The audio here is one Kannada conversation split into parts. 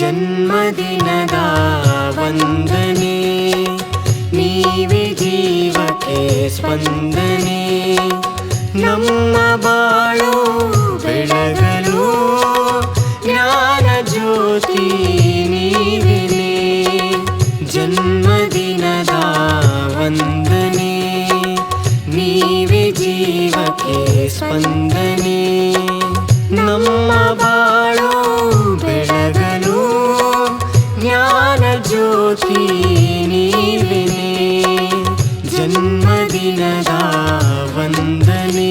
ಜನ್ಮದಿನದ ವಂದನೆ ನೀವೇ ಜೀವಕ್ಕೆ ಸ್ಪಂದನೆ ನಮ್ಮ ಬಾಳು ಬೆಳಗಲು ಜ್ಞಾನ ಜ್ಯೋತಿ ನೀವಿನೇ ಜನ್ಮದಿನದ ವಂದನೆ ನೀವೇ ಜೀವಕ್ಕೆ ಸ್ಪಂದನೆ ನಮ್ಮ ಬಾಳು ಜ್ಯೋತಿ ನೀವಿನೇ ಜನ್ಮದಿನದ ವಂದನೆ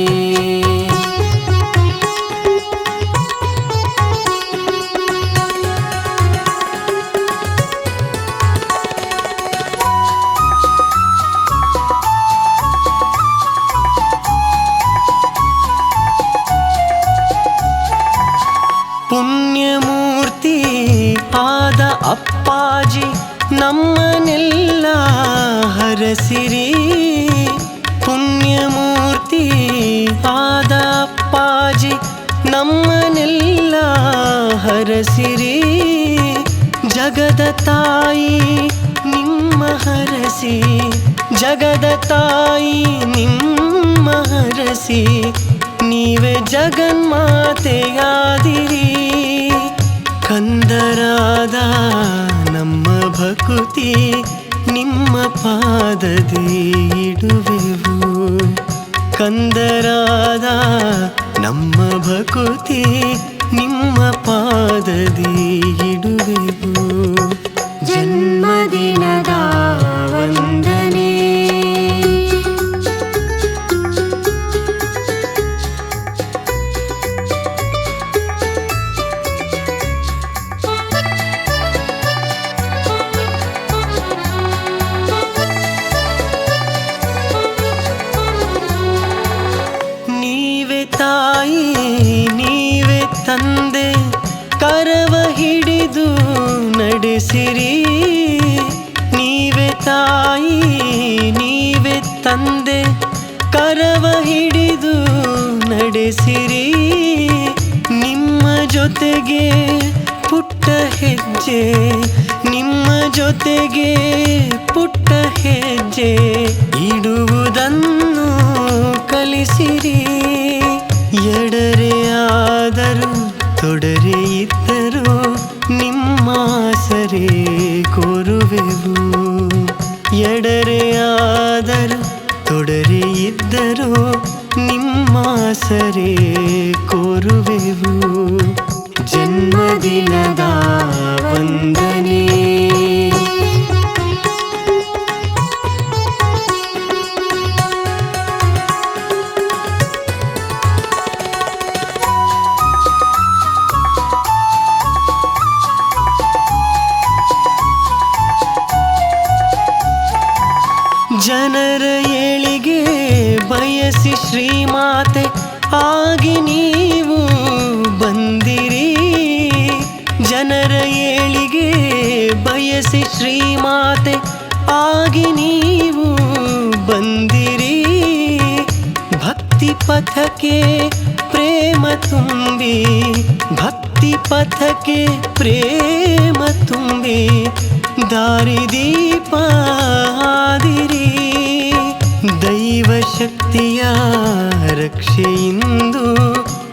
ನಮ್ಮನೆಲ್ಲ ಹರಸಿರಿ. ಪುಣ್ಯಮೂರ್ತಿ ಆದ ಪಾಜಿ ನಮ್ಮನೆಲ್ಲ ಹರಸಿರಿ. ಜಗದ ತಾಯಿ ನಿಮ್ಮ ಹರಸಿ, ಜಗದ ತಾಯಿ ನಿಮ್ಮ ಹರಸಿ, ನೀವೇ ಜಗನ್ಮಾತೆಯಾದಿರಿ. ಕಂದರಾದ ಪಾದದಿ ಇಡುವೆವು. ಕಂದರಾದ ನಮ್ಮ ಭಕುತಿ ನಿಮ್ಮ ಪಾದದಿ ನಡೆಸಿರಿ ನಿಮ್ಮ ಜೊತೆಗೆ ಪುಟ್ಟ ಹೆಜ್ಜೆ, ನಿಮ್ಮ ಜೊತೆಗೆ ಪುಟ್ಟ ಹೆಜ್ಜೆ ಇಡುವುದನ್ನು ಕಲಿಸಿರಿ. ಎಡರೆಯಾದರೂ ತೊಡರೆ ಇದ್ದರೂ ನಿಮ್ಮ ಸರಿ ಕೋರುವೆವು. ಎಡರೆಯಾದರೂ ತೊಡರೆ ಇದ್ದರೂ ನಿಮ್ಮ ಸರೆ ಕೋರುವೆವು ಜನ್ಮದಿನದ ಬಯಸಿ ಶ್ರೀಮಾತೆ ಆಗಿ ನೀವು ಬಂದಿರಿ ಜನರ ಏಳಿಗೆ ಬಯಸಿ ಶ್ರೀಮಾತೆ ಆಗಿ ನೀವು ಬಂದಿರಿ ಭಕ್ತಿ ಪಥಕ್ಕೆ ಪ್ರೇಮ ತುಂಬಿ ಭಕ್ತಿ ಪಥಕ್ಕೆ ಪ್ರೇಮ ತುಂಬಿ ದಾರಿದೀಪ ಆದಿರಿ ದೈವ ಶಕ್ತಿಯ ರಕ್ಷೆಯಿಂದು,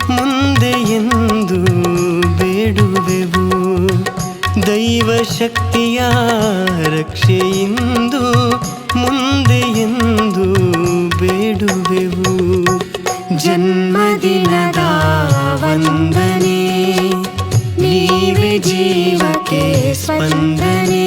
ಮುಂದೆ ಎಂದು ಬೇಡುವೆವು. ದೈವ ಶಕ್ತಿಯ ರಕ್ಷೆಯಿಂದು, ಮುಂದೆ ಎಂದು ಬೇಡುವೆವು. ಜನ್ಮದಿನದ ವಂದನೆ, ನೀವೆ ಜೀವಕ್ಕೆ ಸ್ಪಂದನೆ.